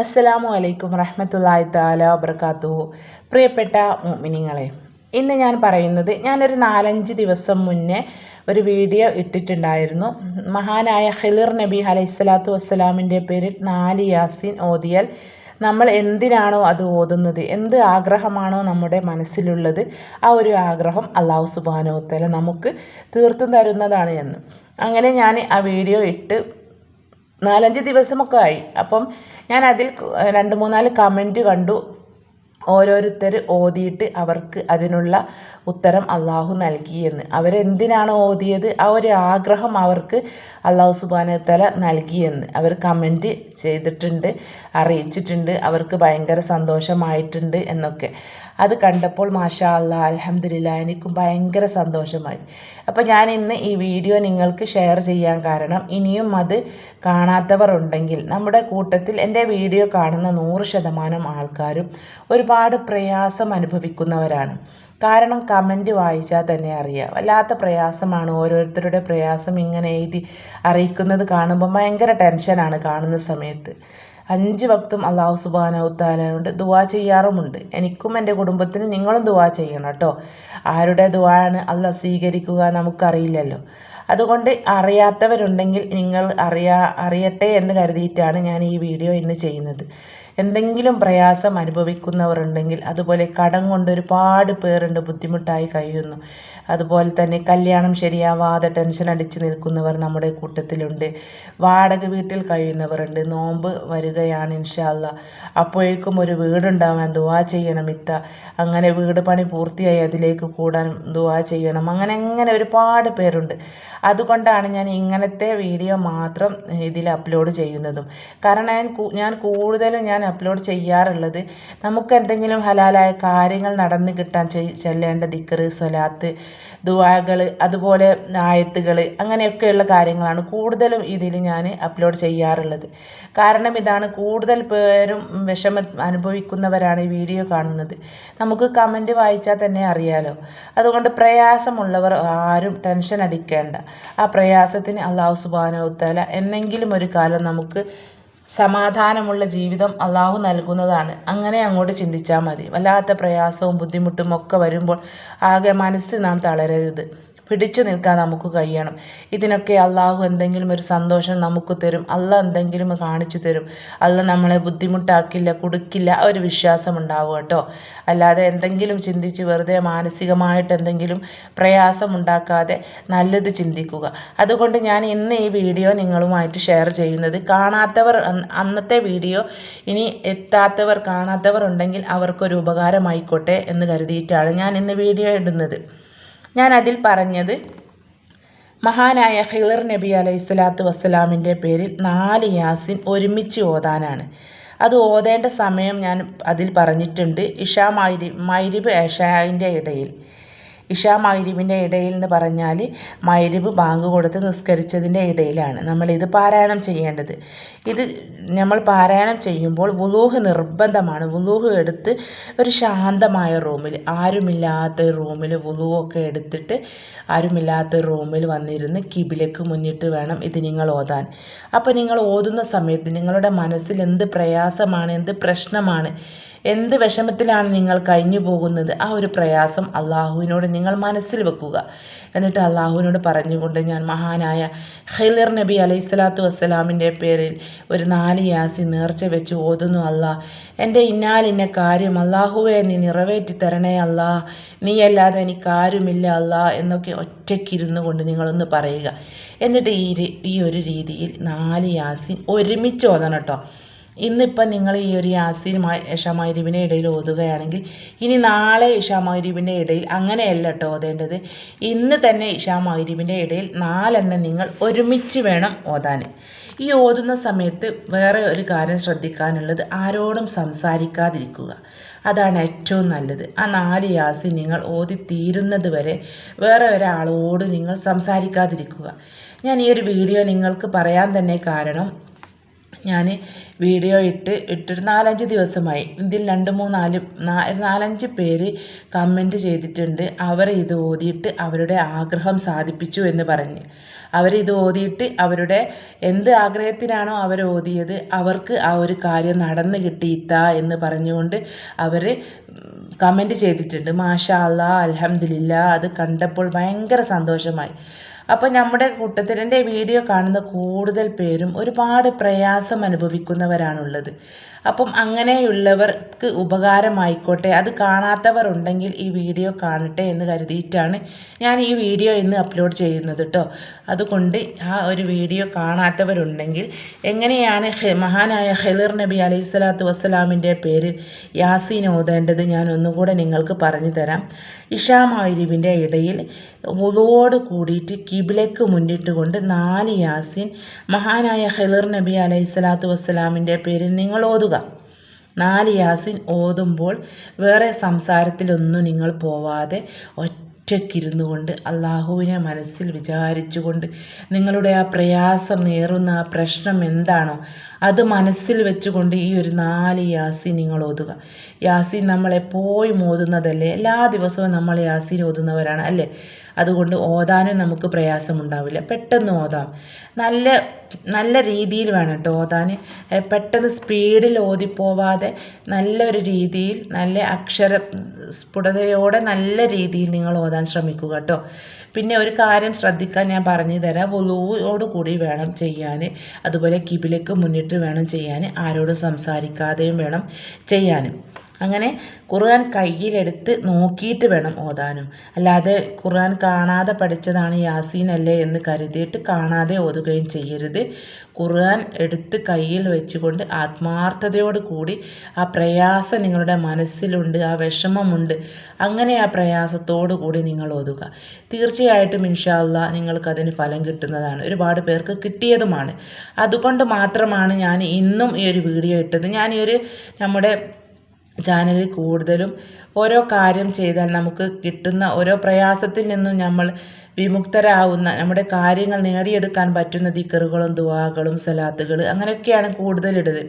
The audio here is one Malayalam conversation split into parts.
അസ്സലാമു അലൈക്കും റഹ്മത്തുള്ളാഹി താല വബർക്കാത്തു പ്രിയപ്പെട്ട മിനിങ്ങളെ ഇന്ന് ഞാൻ പറയുന്നത് ഞാനൊരു നാലഞ്ച് ദിവസം മുന്നേ ഒരു വീഡിയോ ഇട്ടിട്ടുണ്ടായിരുന്നു. മഹാനായ ഖിലിർ നബി അലൈഹിസ്സലാത്തു വസ്സലാമിന്റെ പേരിൽ നാല് യാസീൻ ഓതിയാൽ നമ്മൾ എന്തിനാണോ അത് ഓതുന്നത് എന്ത് ആഗ്രഹമാണോ നമ്മുടെ മനസ്സിലുള്ളത് ആ ഒരു ആഗ്രഹം അള്ളാഹു സുബാനോത്തല നമുക്ക് തീർത്തും തരുന്നതാണ് എന്ന്. അങ്ങനെ ഞാൻ ആ വീഡിയോ ഇട്ട് നാലഞ്ച് ദിവസമൊക്കെ ആയി. അപ്പം ഞാൻ അതിൽ രണ്ട് മൂന്നാൽ കമന്റ് കണ്ടു. ഓരോരുത്തർ ഓതിയിട്ട് അവർക്ക് അതിനുള്ള ഉത്തരം അള്ളാഹു നൽകിയെന്ന്. അവരെന്തിനാണ് ഓതിയത്? ആ ഒരു ആഗ്രഹം അവർക്ക് അള്ളാഹു സുബാനത്തല നൽകിയെന്ന്. അവർ കമന്റ് ചെയ്തിട്ടുണ്ട് അറിയിച്ചിട്ടുണ്ട് അവർക്ക് ഭയങ്കര സന്തോഷമായിട്ടുണ്ട് എന്നൊക്കെ. അത് കണ്ടപ്പോൾ മാഷാ അല്ലാ അലഹമില്ല എനിക്കും ഭയങ്കര സന്തോഷമായി. അപ്പോൾ ഞാൻ ഇന്ന് ഈ വീഡിയോ നിങ്ങൾക്ക് ഷെയർ ചെയ്യാൻ കാരണം ഇനിയും അത് കാണാത്തവർ ഉണ്ടെങ്കിൽ നമ്മുടെ കൂട്ടത്തിൽ എന്റെ വീഡിയോ കാണുന്ന നൂറ് ശതമാനം ആൾക്കാരും ഒരുപാട് പ്രയാസം അനുഭവിക്കുന്നവരാണ്. കാരണം കമന്റ് വായിച്ചാൽ തന്നെ അറിയാം. വല്ലാത്ത പ്രയാസമാണ് ഓരോരുത്തരുടെ പ്രയാസം ഇങ്ങനെ എഴുതി അറിയിക്കുന്നത് കാണുമ്പോൾ ഭയങ്കര ടെൻഷനാണ് കാണുന്ന സമയത്ത്. അഞ്ച് വക്തും അള്ളാഹു സുബാനവുത്താലുണ്ട് ദുവാ ചെയ്യാറുമുണ്ട്. എനിക്കും എന്റെ കുടുംബത്തിനും നിങ്ങളും ദുവാ ചെയ്യണം കേട്ടോ. ആരുടെ ദുവാണ് അല്ല സ്വീകരിക്കുക നമുക്കറിയില്ലല്ലോ. അതുകൊണ്ട് അറിയാത്തവരുണ്ടെങ്കിൽ നിങ്ങൾ അറിയാ അറിയട്ടെ എന്ന് കരുതിയിട്ടാണ് ഞാൻ ഈ വീഡിയോ ഇന്ന് ചെയ്യുന്നത്. എന്തെങ്കിലും പ്രയാസം അനുഭവിക്കുന്നവരുണ്ടെങ്കിൽ അതുപോലെ കടം കൊണ്ട് ഒരുപാട് പേരുണ്ട് ബുദ്ധിമുട്ടായി കഴിയുന്നു. അതുപോലെ തന്നെ കല്യാണം ശരിയാവാതെ ടെൻഷൻ അടിച്ച് നിൽക്കുന്നവർ നമ്മുടെ കൂട്ടത്തിലുണ്ട്. വാടക വീട്ടിൽ കഴിയുന്നവരുണ്ട്. നോമ്പ് വരികയാണ് ഇൻഷാല്ല അപ്പോഴേക്കും ഒരു വീടുണ്ടാവാൻ ദുവാ ചെയ്യണം ഇത്ത. അങ്ങനെ വീട് പണി പൂർത്തിയായി അതിലേക്ക് കൂടാൻ ദുവാ ചെയ്യണം. അങ്ങനെ അങ്ങനെ ഒരുപാട് പേരുണ്ട്. അതുകൊണ്ടാണ് ഞാൻ ഇങ്ങനത്തെ വീഡിയോ മാത്രം ഇതിൽ അപ്ലോഡ് ചെയ്യുന്നതും. കാരണം ഞാൻ കൂടുതലും ഞാൻ അപ്ലോഡ് ചെയ്യാറുള്ളത്. നമുക്ക് എന്തെങ്കിലും ഹലാലായ കാര്യങ്ങൾ നടന്നു കിട്ടാൻ ചെല്ലേണ്ട ദിക്കറ് സ്വലാത്ത് ദുവാകൾ അതുപോലെ ആയത്തുകൾ അങ്ങനെയൊക്കെയുള്ള കാര്യങ്ങളാണ് കൂടുതലും ഇതിൽ ഞാൻ അപ്ലോഡ് ചെയ്യാറുള്ളത്. കാരണം ഇതാണ് കൂടുതൽ പേരും വിഷമ അനുഭവിക്കുന്നവരാണ് ഈ വീഡിയോ കാണുന്നത്. നമുക്ക് കമന്റ് വായിച്ചാൽ തന്നെ അറിയാലോ. അതുകൊണ്ട് പ്രയാസമുള്ളവർ ആരും ടെൻഷൻ അടിക്കേണ്ട. ആ പ്രയാസത്തിന് അള്ളാഹു സുബാനോത്തല എന്നെങ്കിലും ഒരു കാലം നമുക്ക് സമാധാനമുള്ള ജീവിതം അള്ളാഹു നൽകുന്നതാണ്. അങ്ങനെ അങ്ങോട്ട് ചിന്തിച്ചാൽ മതി. വല്ലാത്ത പ്രയാസവും ബുദ്ധിമുട്ടും ഒക്കെ വരുമ്പോൾ ആകെ മനസ്സ് നാം തളരരുത്. പിടിച്ചു നിൽക്കാൻ നമുക്ക് കഴിയണം. ഇതിനൊക്കെ അള്ളാഹു എന്തെങ്കിലും ഒരു സന്തോഷം നമുക്ക് തരും. അല്ല എന്തെങ്കിലും കാണിച്ചു തരും. അല്ല നമ്മളെ ബുദ്ധിമുട്ടാക്കില്ല കൊടുക്കില്ല ആ ഒരു വിശ്വാസം ഉണ്ടാവുക കേട്ടോ. അല്ലാതെ എന്തെങ്കിലും ചിന്തിച്ച് വെറുതെ മാനസികമായിട്ട് എന്തെങ്കിലും പ്രയാസം ഉണ്ടാക്കാതെ നല്ലത് ചിന്തിക്കുക. അതുകൊണ്ട് ഞാൻ ഇന്ന് ഈ വീഡിയോ നിങ്ങളുമായിട്ട് ഷെയർ ചെയ്യുന്നത് കാണാത്തവർ അന്നത്തെ വീഡിയോ ഇനി എത്താത്തവർ കാണാത്തവർ ഉണ്ടെങ്കിൽ അവർക്കൊരു ഉപകാരമായിക്കോട്ടെ എന്ന് കരുതിയിട്ടാണ് ഞാൻ ഇന്ന് വീഡിയോ ഇടുന്നത്. ഞാൻ അതിൽ പറഞ്ഞത് മഹാനായ ഹിളർ നബി അലൈഹി സ്വലാത്തു വസ്സലാമിന്റെ പേരിൽ നാല് യാസിൻ ഒരുമിച്ച് ഓതാനാണ്. അത് ഓതേണ്ട സമയം ഞാൻ അതിൽ പറഞ്ഞിട്ടുണ്ട്. ഇഷാ മൈരി മൈരിബ് ഏഷായിന്റെ ഇടയിൽ. ഇഷാ മൈരിബിന്റെ ഇടയിൽ എന്ന് പറഞ്ഞാൽ മൈരിബ് ബാങ്ക് കൊടുത്ത് നിസ്കരിച്ചതിന്റെ ഇടയിലാണ്. നമ്മൾ ഇത് പാരായണം ചെയ്യേണ്ടത്. ഇത് നമ്മൾ പാരായണം ചെയ്യുമ്പോൾ വുലൂഹ് നിർബന്ധമാണ്. വുലൂഹ് എടുത്ത് ഒരു ശാന്തമായ റൂമിൽ ആരുമില്ലാത്ത റൂമിൽ വുലൂഹൊക്കെ എടുത്തിട്ട് ആരുമില്ലാത്ത റൂമിൽ വന്നിരുന്ന് കിബിലേക്ക് മുന്നിട്ട് വേണം ഇത് നിങ്ങൾ ഓതാൻ. അപ്പോൾ നിങ്ങൾ ഓതുന്ന സമയത്ത് നിങ്ങളുടെ മനസ്സിൽ എന്ത് പ്രയാസമാണ് എന്ത് പ്രശ്നമാണ് എന്ത് വിഷമത്തിലാണ് നിങ്ങൾ കഴിഞ്ഞു പോകുന്നത്? ആ ഒരു പ്രയാസം അള്ളാഹുവിനോട് നിങ്ങൾ മനസ്സിൽ വെക്കുക. എന്നിട്ട് അള്ളാഹുവിനോട് പറഞ്ഞുകൊണ്ട് ഞാൻ മഹാനായ ഖൈലർ നബി അലൈഹി സ്വലാത്തു വസ്സലാമിന്റെ പേരിൽ ഒരു നാല് യാസി നേർച്ച വെച്ച് ഓതുന്നു അല്ലാ എന്റെ ഇന്നാലിന്ന കാര്യം അള്ളാഹുവെ നീ നിറവേറ്റി തരണേ അല്ലാ നീയല്ലാതെ എനിക്ക് ആരുമില്ല അല്ലാ എന്നൊക്കെ ഒറ്റയ്ക്കിരുന്നു കൊണ്ട് നിങ്ങളൊന്ന് പറയുക. എന്നിട്ട് ഈ ഈ ഒരു രീതിയിൽ നാല് യാസിൻ ഒരുമിച്ച് ഓതണം കേട്ടോ. ഇന്നിപ്പം നിങ്ങൾ ഈ ഒരു യാസീൻ ഇഷാമൈരീബിന്റെ ഇടയിൽ ഓതുകയാണെങ്കിൽ ഇനി നാളെ ഇഷാമൈരീബിന്റെ ഇടയിൽ അങ്ങനെയല്ല കേട്ടോ ഓതേണ്ടത്. ഇന്ന് തന്നെ ഇഷാമൈരീബിന്റെ ഇടയിൽ നാലെണ്ണം നിങ്ങൾ ഒരുമിച്ച് വേണം ഓതാൻ. ഈ ഓതുന്ന സമയത്ത് വേറെ ഒരു കാര്യം ശ്രദ്ധിക്കാനുള്ളത് ആരോടും സംസാരിക്കാതിരിക്കുക. അതാണ് ഏറ്റവും നല്ലത്. ആ നാല് യാസീൻ നിങ്ങൾ ഓതി തീരുന്നത് വരെ വേറെ ഒരാളോട് നിങ്ങൾ സംസാരിക്കാതിരിക്കുക. ഞാൻ ഈ ഒരു വീഡിയോ നിങ്ങൾക്ക് പറയാൻ തന്നെ കാരണം ഞാൻ വീഡിയോ ഇട്ട് ഇട്ടൊരു നാലഞ്ച് ദിവസമായി. ഇതിൽ രണ്ട് നാല് നാലഞ്ച് പേര് കമന്റ് ചെയ്തിട്ടുണ്ട്. അവർ ഇത് ഓതിയിട്ട് അവരുടെ ആഗ്രഹം സാധിപ്പിച്ചു എന്ന് പറഞ്ഞ്. അവരിത് ഓതിയിട്ട് അവരുടെ എന്ത് ആഗ്രഹത്തിനാണോ അവർ ഓതിയത് അവർക്ക് ആ ഒരു കാര്യം നടന്നു കിട്ടിയിത്ത എന്ന് പറഞ്ഞുകൊണ്ട് അവർ കമന്റ് ചെയ്തിട്ടുണ്ട്. മാഷാ അല്ലാ അലഹമില്ല അത് കണ്ടപ്പോൾ ഭയങ്കര സന്തോഷമായി. അപ്പോൾ നമ്മുടെ കൂട്ടത്തിൽ എന്റെ വീഡിയോ കാണുന്ന കൂടുതൽ പേരും ഒരുപാട് പ്രയാസം അനുഭവിക്കുന്നവരാണുള്ളത്. അപ്പം അങ്ങനെയുള്ളവർക്ക് ഉപകാരമായിക്കോട്ടെ അത് കാണാത്തവർ ഉണ്ടെങ്കിൽ ഈ വീഡിയോ കാണട്ടെ എന്ന് കരുതിയിട്ടാണ് ഞാൻ ഈ വീഡിയോ ഇന്ന് അപ്ലോഡ് ചെയ്യുന്നത് കേട്ടോ അതുകൊണ്ട് ആ ഒരു വീഡിയോ കാണാത്തവരുണ്ടെങ്കിൽ എങ്ങനെയാണ് മഹാനായ ഖലിർ നബി അലൈഹി സ്വലാത്തു വസ്സലാമിന്റെ പേരിൽ യാസീൻ ഓതേണ്ടത് ഞാൻ ഒന്നുകൂടെ നിങ്ങൾക്ക് പറഞ്ഞു തരാം. ഇഷാമായിരിവിന്റെ ഇടയിൽ ഉതോട് കൂടിയിട്ട് കിബിലേക്ക് മുന്നിട്ടുകൊണ്ട് നാല് യാസീൻ മഹാനായ ഹെലിർ നബി അലൈഹി സ്വലാത്തു വസ്സലാമിന്റെ പേരിൽ നിങ്ങൾ ഓതുക. നാല് യാസീൻ ഓതുമ്പോൾ വേറെ സംസാരത്തിലൊന്നും നിങ്ങൾ പോവാതെ ഒറ്റയ്ക്കിരുന്നു കൊണ്ട് അള്ളാഹുവിനെ മനസ്സിൽ വിചാരിച്ചുകൊണ്ട് നിങ്ങളുടെ ആ പ്രയാസം നേറുന്ന ആ പ്രശ്നം എന്താണോ അത് മനസ്സിൽ വെച്ചുകൊണ്ട് ഈ ഒരു നാല് യാസി നിങ്ങൾ ഓതുക. യാസിൻ നമ്മളെപ്പോഴും ഓതുന്നതല്ലേ? എല്ലാ ദിവസവും നമ്മൾ യാസിൻ ഓതുന്നവരാണ് അല്ലേ? അതുകൊണ്ട് ഓതാനും നമുക്ക് പ്രയാസമുണ്ടാവില്ല. പെട്ടെന്ന് ഓതാം. നല്ല നല്ല രീതിയിൽ വേണം കേട്ടോ ഓതാൻ. പെട്ടെന്ന് സ്പീഡിൽ ഓതിപ്പോവാതെ നല്ലൊരു രീതിയിൽ നല്ല അക്ഷര സ്ഫുടതയോടെ നല്ല രീതിയിൽ നിങ്ങൾ ഓതാൻ ശ്രമിക്കുക കേട്ടോ. പിന്നെ ഒരു കാര്യം ശ്രദ്ധിക്കാൻ ഞാൻ പറഞ്ഞു തരാം. വുളുവോട് കൂടി വേണം ചെയ്യാൻ. അതുപോലെ കിബിലേക്ക് മുന്നിട്ട് വേണം ചെയ്യാൻ. ആരോടും സംസാരിക്കാതെയും വേണം ചെയ്യാനും അങ്ങനെ ഖുർആൻ കയ്യിലെടുത്ത് നോക്കിയിട്ട് വേണം ഓതാനും. അല്ലാതെ ഖുർആൻ കാണാതെ പഠിച്ചതാണ് യാസീൻ അല്ലേ എന്ന് കരുതിയിട്ട് കാണാതെ ഓതുകയും ചെയ്യരുത്. ഖുർആൻ എടുത്ത് കയ്യിൽ വെച്ചുകൊണ്ട് ആത്മാർത്ഥതയോട് കൂടി ആ പ്രയാസം നിങ്ങളുടെ മനസ്സിലുണ്ട് ആ വിഷമമുണ്ട് അങ്ങനെ ആ പ്രയാസത്തോടു കൂടി നിങ്ങൾ ഓതുക. തീർച്ചയായിട്ടും ഇൻഷാല്ല നിങ്ങൾക്കതിന് ഫലം കിട്ടുന്നതാണ്. ഒരുപാട് പേർക്ക് കിട്ടിയതുമാണ്. അതുകൊണ്ട് മാത്രമാണ് ഞാൻ ഇന്നും ഈ ഒരു വീഡിയോ ഇട്ടത്. ഞാൻ ഈ ഒരു നമ്മുടെ ചാനലിൽ കൂടുതലും ഓരോ കാര്യം ചെയ്താൽ നമുക്ക് കിട്ടുന്ന ഓരോ പ്രയാസത്തിൽ നിന്നും നമ്മൾ വിമുക്തരാവുന്ന നമ്മുടെ കാര്യങ്ങൾ നേടിയെടുക്കാൻ പറ്റുന്ന ദിക്കറുകളും ദുവാകളും സലാത്തുകൾ അങ്ങനെയൊക്കെയാണ് കൂടുതൽ ഇടത്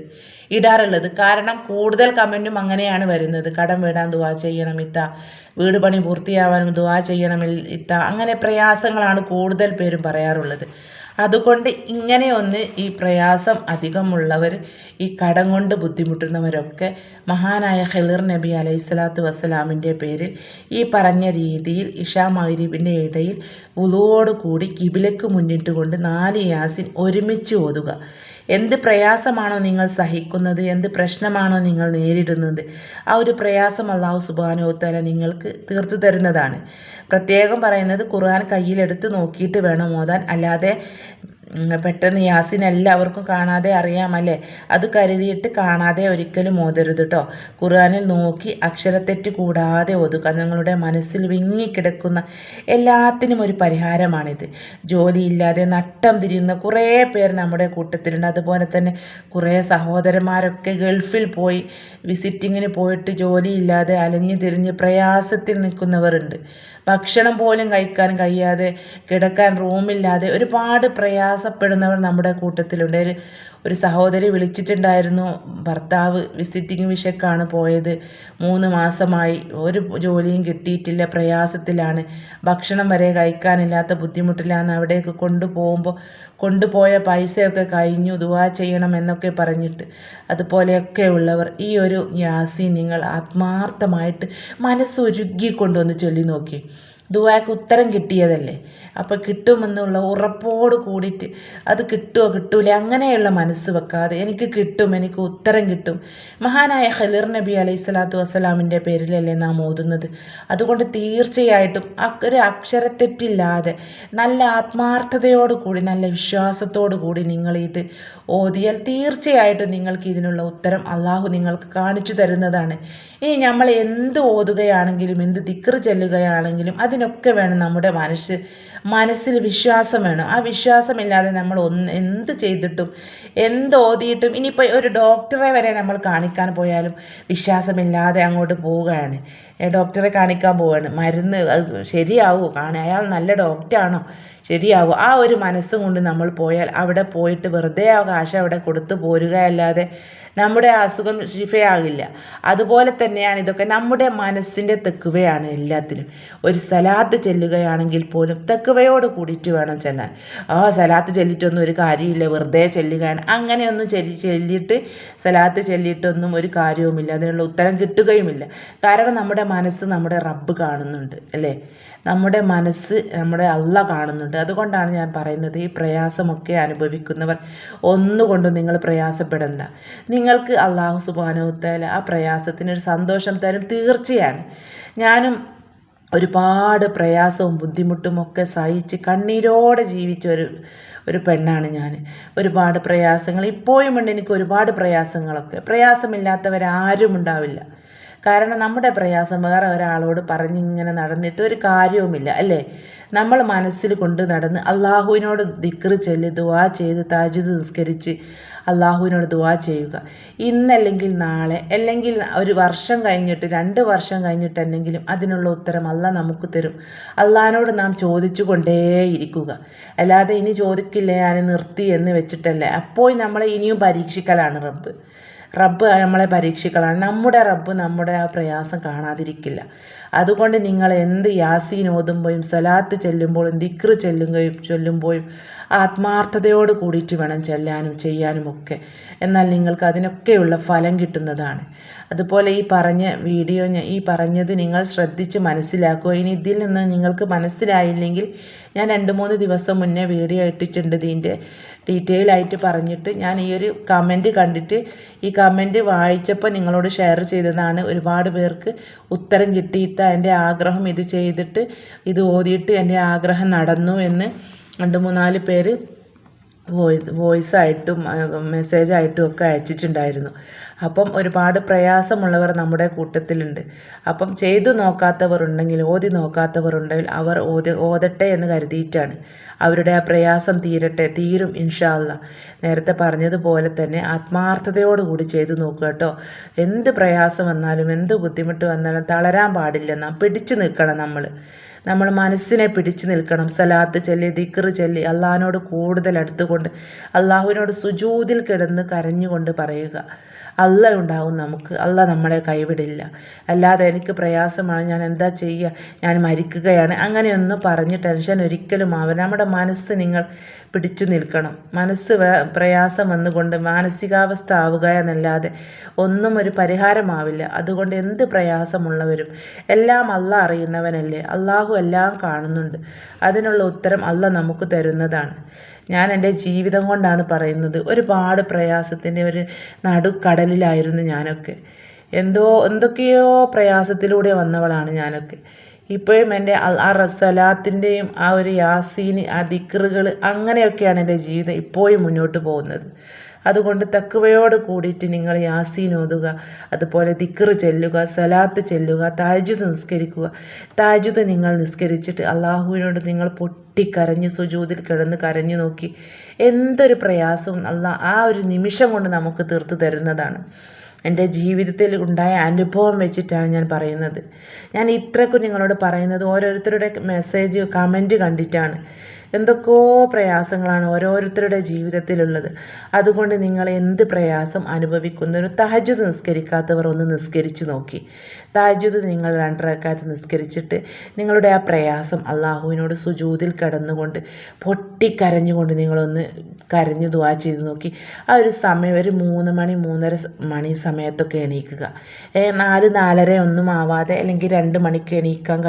ഇടാറുള്ളത്. കാരണം കൂടുതൽ കമന്റും അങ്ങനെയാണ് വരുന്നത്. കടം വീടാൻ ദുവാ ചെയ്യണം ഇത്ത. വീട് പണി പൂർത്തിയാവാനും ദുവാ ചെയ്യണം ഇത്ത. അങ്ങനെ പ്രയാസങ്ങളാണ് കൂടുതൽ പേരും പറയാറുള്ളത്. അതുകൊണ്ട് ഇങ്ങനെ ഒന്ന് ഈ പ്രയാസം അധികമുള്ളവർ ഈ കടം കൊണ്ട് ബുദ്ധിമുട്ടുന്നവരൊക്കെ മഹാനായ ഹെലിർ നബി അലൈഹി സ്വലാത്തു വസ്സലാമിന്റെ പേരിൽ ഈ പറഞ്ഞ രീതിയിൽ ഇഷാ മൈരീബിന്റെ ഇടയിൽ ഉളുവോട് കൂടി കിബിലക്ക് മുന്നിട്ട് കൊണ്ട് നാല് യാസിൻ ഒരുമിച്ച് ഓതുക. എന്ത് പ്രയാസമാണോ നിങ്ങൾ സഹിക്കുന്നത്? എന്ത് പ്രശ്നമാണോ നിങ്ങൾ നേരിടുന്നത്? ആ ഒരു പ്രയാസം അള്ളാഹു സുബാനോത്തല നിങ്ങൾക്ക് തീർത്തു തരുന്നതാണ്. പ്രത്യേകം പറയുന്നത് ഖുർആൻ കയ്യിലെടുത്ത് നോക്കിയിട്ട് വേണം ഓതാൻ. അല്ലാതെ പെട്ടെന്ന് യാസിൻ എല്ലാവർക്കും കാണാതെ അറിയാമല്ലേ? അത് കരുതിയിട്ട് കാണാതെ ഒരിക്കലും ഓതരുത് കേട്ടോ ഖുർആാനിൽ നോക്കി അക്ഷരത്തെറ്റ് കൂടാതെ ഒതുക്കുക നിങ്ങളുടെ മനസ്സിൽ വിങ്ങിക്കിടക്കുന്ന എല്ലാത്തിനും ഒരു പരിഹാരമാണിത്. ജോലിയില്ലാതെ നട്ടം തിരിയുന്ന കുറേ പേർ നമ്മുടെ കൂട്ടത്തിലുണ്ട്. അതുപോലെ തന്നെ കുറേ സഹോദരന്മാരൊക്കെ ഗൾഫിൽ പോയി വിസിറ്റിങ്ങിന് പോയിട്ട് ജോലിയില്ലാതെ അലഞ്ഞു തിരിഞ്ഞ് പ്രയാസത്തിൽ നിൽക്കുന്നവരുണ്ട്. ഭക്ഷണം പോലും കഴിക്കാൻ കഴിയാതെ കിടക്കാൻ റൂമില്ലാതെ ഒരുപാട് പ്രയാസപ്പെടുന്നവർ നമ്മുടെ കൂട്ടത്തിലുണ്ട്. ഒരു സഹോദരി വിളിച്ചിട്ടുണ്ടായിരുന്നു ഭർത്താവ് വിസിറ്റിംഗ് വിഷക്കാണ് പോയത്. മൂന്ന് മാസമായി ഒരു ജോലിയും കിട്ടിയിട്ടില്ല പ്രയാസത്തിലാണ്. ഭക്ഷണം വരെ കഴിക്കാനില്ലാത്ത ബുദ്ധിമുട്ടിലാണ് അവിടേക്ക് കൊണ്ടുപോകുമ്പോൾ കൊണ്ടുപോയ പൈസയൊക്കെ കഴിഞ്ഞു ദുവാ ചെയ്യണം എന്നൊക്കെ പറഞ്ഞിട്ട്. അതുപോലെയൊക്കെ ഉള്ളവർ ഈ ഒരു യാസീൻ നിങ്ങൾ ആത്മാർത്ഥമായിട്ട് മനസ്സൊരുക്കിക്കൊണ്ടൊന്ന് ചൊല്ലി നോക്കി. ദുവാക്ക് ഉത്തരം കിട്ടിയതല്ലേ? അപ്പോൾ കിട്ടുമെന്നുള്ള ഉറപ്പോട് കൂടിയിട്ട് അത് കിട്ടുമോ കിട്ടൂല? അങ്ങനെയുള്ള മനസ്സ് വെക്കാതെ എനിക്ക് കിട്ടും എനിക്ക് ഉത്തരം കിട്ടും. മഹാനായ ഖലിർ നബി അലൈഹി സ്വലാത്തു വസ്സലാമിന്റെ പേരിലല്ലേ നാം ഓതുന്നത്? അതുകൊണ്ട് തീർച്ചയായിട്ടും ഒരു അക്ഷരത്തെറ്റില്ലാതെ നല്ല ആത്മാർത്ഥതയോട് കൂടി നല്ല വിശ്വാസത്തോടു കൂടി നിങ്ങൾ ഇത് ഓതിയാൽ തീർച്ചയായിട്ടും നിങ്ങൾക്ക് ഇതിനുള്ള ഉത്തരം അള്ളാഹു നിങ്ങൾക്ക് കാണിച്ചു തരുന്നതാണ്. ഇനി നമ്മൾ എന്ത് ഓതുകയാണെങ്കിലും എന്ത് ദിക്ർ ചെല്ലുകയാണെങ്കിലും അതിന് അതിനൊക്കെ വേണം നമ്മുടെ മനസ്സ് മനസ്സിൽ വിശ്വാസം വേണം. ആ വിശ്വാസമില്ലാതെ നമ്മൾ ഒന്ന് എന്ത് ചെയ്തിട്ടും എന്ത് ഓതിയിട്ടും ഇനിയിപ്പോൾ ഒരു ഡോക്ടറെ വരെ നമ്മൾ കാണിക്കാൻ പോയാലും വിശ്വാസമില്ലാതെ അങ്ങോട്ട് പോവുകയാണ്. ഡോക്ടറെ കാണിക്കാൻ പോവുകയാണ്. മരുന്ന് ശരിയാവൂ. കാണാൻ അയാൾ നല്ല ഡോക്ടറാണോ? ശരിയാവും. ആ ഒരു മനസ്സും കൊണ്ട് നമ്മൾ പോയാൽ അവിടെ പോയിട്ട് വെറുതെ അവകാശം കാശ് അവിടെ കൊടുത്തു പോരുകയല്ലാതെ നമ്മുടെ അസുഖം ശിഫയാകില്ല. അതുപോലെ തന്നെയാണ് ഇതൊക്കെ നമ്മുടെ മനസ്സിന്റെ തെക്കുവയാണ് എല്ലാത്തിനും ഒരു സലാത്ത് ചെല്ലുകയാണെങ്കിൽ പോലും തെക്കുവയോട് കൂടിയിട്ട് വേണം ചെല്ലാൻ. ആ സലാത്ത് ചെല്ലിയിട്ടൊന്നും ഒരു കാര്യമില്ല. വെറുതെ ചെല്ലുകയാണ് അങ്ങനെയൊന്നും ചെല്ലി ചെല്ലിയിട്ട് സലാത്ത് ചെല്ലിയിട്ടൊന്നും ഒരു കാര്യവുമില്ല. അതിനുള്ള ഉത്തരം കിട്ടുകയുമില്ല. കാരണം നമ്മുടെ മനസ്സ് നമ്മുടെ റബ്ബ് കാണുന്നുണ്ട് അല്ലേ? നമ്മുടെ മനസ്സ് നമ്മുടെ അല്ല കാണുന്നുണ്ട്. അതുകൊണ്ടാണ് ഞാൻ പറയുന്നത് ഈ പ്രയാസമൊക്കെ അനുഭവിക്കുന്നവർ ഒന്നുകൊണ്ടും നിങ്ങൾ പ്രയാസപ്പെടണ്ട. നിങ്ങൾക്ക് അള്ളാഹു സുബാനോത്തേല ആ പ്രയാസത്തിനൊരു സന്തോഷം തരും തീർച്ചയാണ്. ഞാനും ഒരുപാട് പ്രയാസവും ബുദ്ധിമുട്ടും ഒക്കെ സഹിച്ച് കണ്ണീരോടെ ജീവിച്ച ഒരു ഒരു പെണ്ണാണ് ഞാൻ ഒരുപാട് പ്രയാസങ്ങൾ. ഇപ്പോഴും ഉണ്ട് എനിക്ക് ഒരുപാട് പ്രയാസങ്ങളൊക്കെ. പ്രയാസമില്ലാത്തവരാരും ഉണ്ടാവില്ല. കാരണം നമ്മുടെ പ്രയാസം വേറെ ഒരാളോട് പറഞ്ഞിങ്ങനെ നടന്നിട്ട് ഒരു കാര്യവുമില്ല അല്ലേ? നമ്മൾ മനസ്സിൽ കൊണ്ട് നടന്ന് അള്ളാഹുവിനോട് ദിക്റ് ചൊല്ലി ദുവാ ചെയ്ത് താജിദ് നിസ്കരിച്ച് അള്ളാഹുവിനോട് ദുവാ ചെയ്യുക. ഇന്നല്ലെങ്കിൽ നാളെ അല്ലെങ്കിൽ ഒരു വർഷം കഴിഞ്ഞിട്ട് രണ്ട് വർഷം കഴിഞ്ഞിട്ടെന്നെങ്കിലും അതിനുള്ള ഉത്തരം അല്ല നമുക്ക് തരും. അള്ളഹാനോട് നാം ചോദിച്ചു കൊണ്ടേയിരിക്കുക അല്ലാതെ ഇനി ചോദിക്കില്ല ഞാൻ നിർത്തി എന്ന് വെച്ചിട്ടല്ലേ? അപ്പോൾ നമ്മളെ ഇനിയും പരീക്ഷിക്കലാണ് റബ്ബ്. റബ്ബ് നമ്മളെ പരീക്ഷിക്കലാണ്. നമ്മുടെ റബ്ബ് നമ്മുടെ ആ പ്രയാസം കാണാതിരിക്കില്ല. അതുകൊണ്ട് നിങ്ങൾ എന്ത് യാസീൻ ഓതുമ്പോഴും സ്വലാത്ത് ചെല്ലുമ്പോഴും ദിക്റ് ചെല്ലുകയും ചൊല്ലുമ്പോഴും ആത്മാർത്ഥതയോട് കൂടിയിട്ട് വേണം ചെല്ലാനും ചെയ്യാനും ഒക്കെ എന്നാൽ നിങ്ങൾക്ക് അതിനൊക്കെയുള്ള ഫലം കിട്ടുന്നതാണ്. അതുപോലെ ഈ പറഞ്ഞ വീഡിയോ ഞാൻ ഈ പറഞ്ഞത് നിങ്ങൾ ശ്രദ്ധിച്ച് മനസ്സിലാക്കുക. ഇനി ഇതിൽ നിന്ന് നിങ്ങൾക്ക് മനസ്സിലായില്ലെങ്കിൽ ഞാൻ രണ്ട് മൂന്ന് ദിവസം മുന്നേ വീഡിയോ ഇട്ടിട്ടുണ്ട് ഇതിന്റെ ഡീറ്റെയിൽ ആയിട്ട് പറഞ്ഞിട്ട്. ഞാൻ ഈ ഒരു കമന്റ് കണ്ടിട്ട് ഈ കമന്റ് വായിച്ചപ്പോൾ നിങ്ങളോട് ഷെയർ ചെയ്തതാണ്. ഒരുപാട് പേർക്ക് ഉത്തരം കിട്ടിയിത്ത എന്റെ ആഗ്രഹം ഇത് ചെയ്തിട്ട് ഇത് ഓതിയിട്ട് എന്റെ ആഗ്രഹം നടന്നു എന്ന് രണ്ട് മൂന്നാൽ പേര് വോയിസ് ആയിട്ടും മെസ്സേജ് ആയിട്ടും ഒക്കെ അയച്ചിട്ടുണ്ടായിരുന്നു. അപ്പം ഒരുപാട് പ്രയാസമുള്ളവർ നമ്മുടെ കൂട്ടത്തിലുണ്ട്. അപ്പം ചെയ്തു നോക്കാത്തവർ ഉണ്ടെങ്കിൽ ഓതി നോക്കാത്തവർ ഉണ്ടെങ്കിൽ അവർ ഓതി ഓതട്ടെ എന്ന് കരുതിയിട്ടാണ്. അവരുടെ ആ പ്രയാസം തീരട്ടെ തീരും ഇൻഷാല്ല നേരത്തെ പറഞ്ഞതുപോലെ തന്നെ ആത്മാർത്ഥതയോടുകൂടി ചെയ്തു നോക്കുക കേട്ടോ. എന്ത് പ്രയാസം വന്നാലും എന്ത് ബുദ്ധിമുട്ട് വന്നാലും തളരാൻ പാടില്ല. പിടിച്ചു നിൽക്കണം നമ്മൾ. നമ്മൾ മനസ്സിനെ പിടിച്ചു നിൽക്കണം. സലാത്ത് ചൊല്ലി ദിക്കർ ചൊല്ലി അള്ളാഹിനോട് കൂടുതൽ അടുത്തുകൊണ്ട് അള്ളാഹുവിനോട് സുജൂതിൽ കിടന്ന് കരഞ്ഞുകൊണ്ട് പറയുക. അല്ല ഉണ്ടാവും നമുക്ക്. അല്ല നമ്മളെ കൈവിടില്ല. അല്ലാതെ എനിക്ക് പ്രയാസമാണ്. ഞാൻ എന്താ ചെയ്യുക ഞാൻ മരിക്കുകയാണ്. അങ്ങനെയൊന്നും പറഞ്ഞ് ടെൻഷൻ ഒരിക്കലും ആവരുത്. നമ്മുടെ മനസ്സ് നിങ്ങൾ പിടിച്ചു നിൽക്കണം. മനസ്സ് പ്രയാസം വന്നുകൊണ്ട് മാനസികാവസ്ഥ ആവുക എന്നല്ലാതെ ഒന്നും ഒരു പരിഹാരമാവില്ല. അതുകൊണ്ട് എന്ത് പ്രയാസമുള്ളവരും എല്ലാം അല്ല അറിയുന്നവനല്ലേ. അള്ളാഹു എല്ലാം കാണുന്നുണ്ട്. അതിനുള്ള ഉത്തരം അല്ല നമുക്ക് തരുന്നതാണ്. ഞാൻ എന്റെ ജീവിതം കൊണ്ടാണ് പറയുന്നത്. ഒരുപാട് പ്രയാസത്തിന്റെ ഒരു നടുക്കടലിലായിരുന്നു ഞാനൊക്കെ. എന്തോ എന്തൊക്കെയോ പ്രയാസത്തിലൂടെ വന്നവളാണ് ഞാനൊക്കെ. ഇപ്പോഴും എന്റെ ആ റസലാത്തിന്റെയും ആ ഒരു യാസീന് ആ ദിക്റുകൾ അങ്ങനെയൊക്കെയാണ് എന്റെ ജീവിതം ഇപ്പോഴും മുന്നോട്ട് പോകുന്നത്. അതുകൊണ്ട് തക്കുവയോട് കൂടിയിട്ട് നിങ്ങൾ യാസീൻ ഓതുക അതുപോലെ ദിക്കറ് ചെല്ലുക സലാത്ത് ചെല്ലുക താജുദ് നിസ്കരിക്കുക. താജുദ് നിങ്ങൾ നിസ്കരിച്ചിട്ട് അള്ളാഹുവിനോട് നിങ്ങൾ പൊട്ടിക്കരഞ്ഞ് സുജൂതിൽ കിടന്ന് കരഞ്ഞു നോക്കി. എന്തൊരു പ്രയാസവും അല്ല ആ ഒരു നിമിഷം കൊണ്ട് നമുക്ക് തീർത്തു തരുന്നതാണ്. എന്റെ ജീവിതത്തിൽ ഉണ്ടായ അനുഭവം വെച്ചിട്ടാണ് ഞാൻ പറയുന്നത്. ഞാൻ ഇത്രക്കും നിങ്ങളോട് പറയുന്നത് ഓരോരുത്തരുടെ മെസ്സേജ് കമന്റ് കണ്ടിട്ടാണ്. എന്തൊക്കെയോ പ്രയാസങ്ങളാണ് ഓരോരുത്തരുടെ ജീവിതത്തിലുള്ളത്. അതുകൊണ്ട് നിങ്ങൾ എന്ത് പ്രയാസം അനുഭവിക്കുന്നൊരു തഹജുദ് നിസ്കരിക്കാത്തവർ ഒന്ന് നിസ്കരിച്ച് നോക്കി. തഹജുദ് നിങ്ങൾ രണ്ടരക്കാത്ത് നിസ്കരിച്ചിട്ട് നിങ്ങളുടെ ആ പ്രയാസം അള്ളാഹുവിനോട് സുജൂതിൽ കിടന്നുകൊണ്ട് പൊട്ടിക്കരഞ്ഞുകൊണ്ട് നിങ്ങളൊന്ന് കരഞ്ഞു ദുവാ ചെയ്ത് നോക്കി. ആ ഒരു സമയം ഒരു മൂന്ന് മണി മൂന്നര മണി സമയത്തൊക്കെ എണീക്കുക. നാല് നാലര ഒന്നും ആവാതെ അല്ലെങ്കിൽ രണ്ട് മണിക്ക് എണീക്കാൻ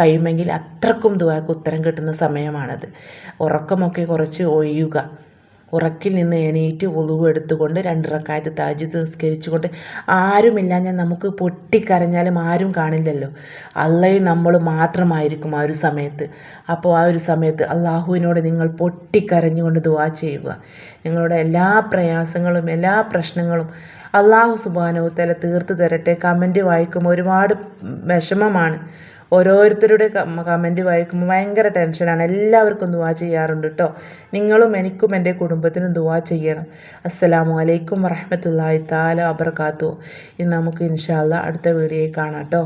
കഴിയുമെങ്കിൽ അത്രക്കും ദുവാക്ക് ഉത്തരം കിട്ടുന്ന സമയമാണത് ഉറക്കമൊക്കെ കുറച്ച് ഒഴിയുക. ഉറക്കിൽ നിന്ന് എണീറ്റ് ഒളിവ് എടുത്തുകൊണ്ട് രണ്ട് റക്കായത്ത് താജിദ് നിസ്കരിച്ചുകൊണ്ട് ആരുമില്ലാഞ്ഞാൽ നമുക്ക് പൊട്ടിക്കരഞ്ഞാലും ആരും കാണില്ലല്ലോ. അള്ളയും നമ്മൾ മാത്രമായിരിക്കും ആ ഒരു സമയത്ത്. അപ്പോൾ ആ ഒരു സമയത്ത് അള്ളാഹുവിനോട് നിങ്ങൾ പൊട്ടിക്കരഞ്ഞുകൊണ്ട് ദുവാ ചെയ്യുക. നിങ്ങളുടെ എല്ലാ പ്രയാസങ്ങളും എല്ലാ പ്രശ്നങ്ങളും അള്ളാഹു സുബാനോ തല തീർത്ത് തരട്ടെ. കമന്റ് വായിക്കുമ്പോൾ ഒരുപാട് വിഷമമാണ്. ഓരോരുത്തരുടെ കമന്റ് വായിക്കുമ്പോൾ ഭയങ്കര ടെൻഷനാണ് എല്ലാവർക്കും ദുവാ ചെയ്യാറുണ്ട് കേട്ടോ നിങ്ങളും എനിക്കും എന്റെ കുടുംബത്തിനും ദുവാ ചെയ്യണം. അസ്സലാമു അലൈക്കും വറഹമത്തല്ലാഹി താല അബർക്കാത്തു ഇന്ന് നമുക്ക് ഇൻഷാല്ല അടുത്ത വീഡിയോയിൽ കാണാം കേട്ടോ